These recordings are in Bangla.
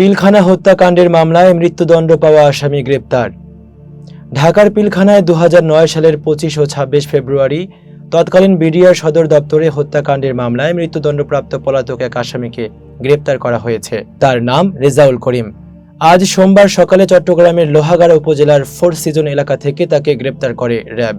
পিলখানা হত্যাকাণ্ডের মামলায় মৃত্যুদণ্ড পাওয়া আসামি গ্রেপ্তার। ঢাকার পিলখানায় দু সালের পঁচিশ ও ছাব্বিশ ফেব্রুয়ারি তৎকালীন বিডিআর সদর দপ্তরে হত্যাকাণ্ডের মামলায় মৃত্যুদণ্ডপ্রাপ্ত পলাতক এক আসামিকে গ্রেপ্তার করা হয়েছে। তার নাম রেজাউল করিম। আজ সোমবার সকালে চট্টগ্রামের লোহাগাড়া উপজেলার ফোর সিজন এলাকা থেকে তাকে গ্রেপ্তার করে র্যাব।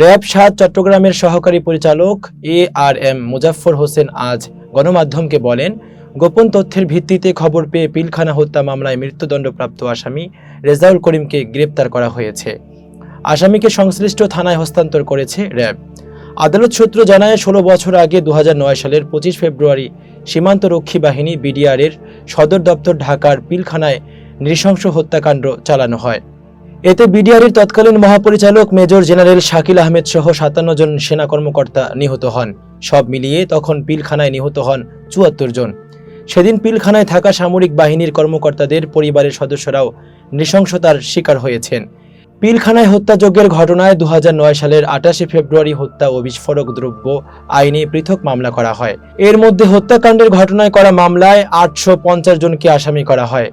র্যাব সাত চট্টগ্রামের সহকারী পরিচালক A R M Muzaffar Hossain আজ গণমাধ্যমকে বলেন গোপন তথ্যের ভিত্তিতে খবর পেয়ে পিলখানা হত্যা মামলায় মৃত্যুদণ্ডপ্রাপ্ত আসামি রেজাউল করিমকে গ্রেপ্তার করা হয়েছে। আসামিকে সংশ্লিষ্ট থানায় হস্তান্তর করেছে র্যাব। আদালত সূত্র জানায়, ষোলো বছর আগে দু হাজার নয় সালের পঁচিশ ফেব্রুয়ারি সীমান্তরক্ষী বাহিনী বিডিআরের সদর দপ্তর ঢাকার পিলখানায় নৃশংস হত্যাকাণ্ড চালানো হয়। এতে বিডিআরের তৎকালীন মহাপরিচালক মেজর জেনারেল শাকিল আহমেদ সহ সাতান্ন জন সেনা কর্মকর্তা নিহত হন। সব মিলিয়ে তখন পিলখানায় নিহত হন চুয়াত্তর জন। সেদিন পিলখানায় থাকা সামরিক বাহিনীর কর্মকর্তাদের পরিবারের সদস্যরাও নৃশংসতার শিকার হয়েছেন। পিলখানায় হত্যাযজ্ঞের ঘটনায় দু সালের আটাশে ফেব্রুয়ারি হত্যা ও বিস্ফোরক দ্রব্য আইনে পৃথক মামলা করা হয়। এর মধ্যে হত্যাকাণ্ডের ঘটনায় করা মামলায় আটশো পঞ্চাশ জনকে আসামি করা হয়।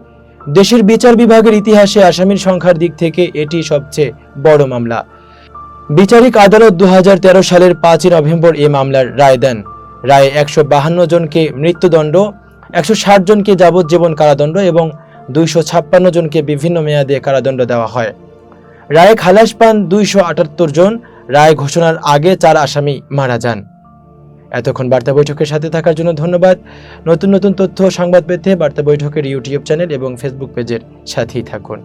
দেশের বিচার বিভাগের ইতিহাসে আসামির সংখ্যার দিক থেকে এটি সবচেয়ে বড় মামলা। বিচারিক আদালত দু হাজার তেরো সালের পাঁচই নভেম্বর এ মামলার রায় দেন। রায়ে একশো জনকে মৃত্যুদণ্ড একশো ষাট জনকে যাবজ্জীবন কারাদণ্ড এবং দুইশো ছাপ্পান্ন জনকে বিভিন্ন মেয়াদে কারাদণ্ড দেওয়া হয়। রায়ে খালাস পান দুইশো আটাত্তর জন। রায় ঘোষণার আগে চার আসামি মারা যান। এতক্ষণ বার্তা বৈঠকের সাথে থাকার জন্য ধন্যবাদ। নতুন নতুন তথ্য সংবাদ পেতে বার্তা বৈঠকের ইউটিউব চ্যানেল এবং ফেসবুক পেজের সাথেই থাকুন।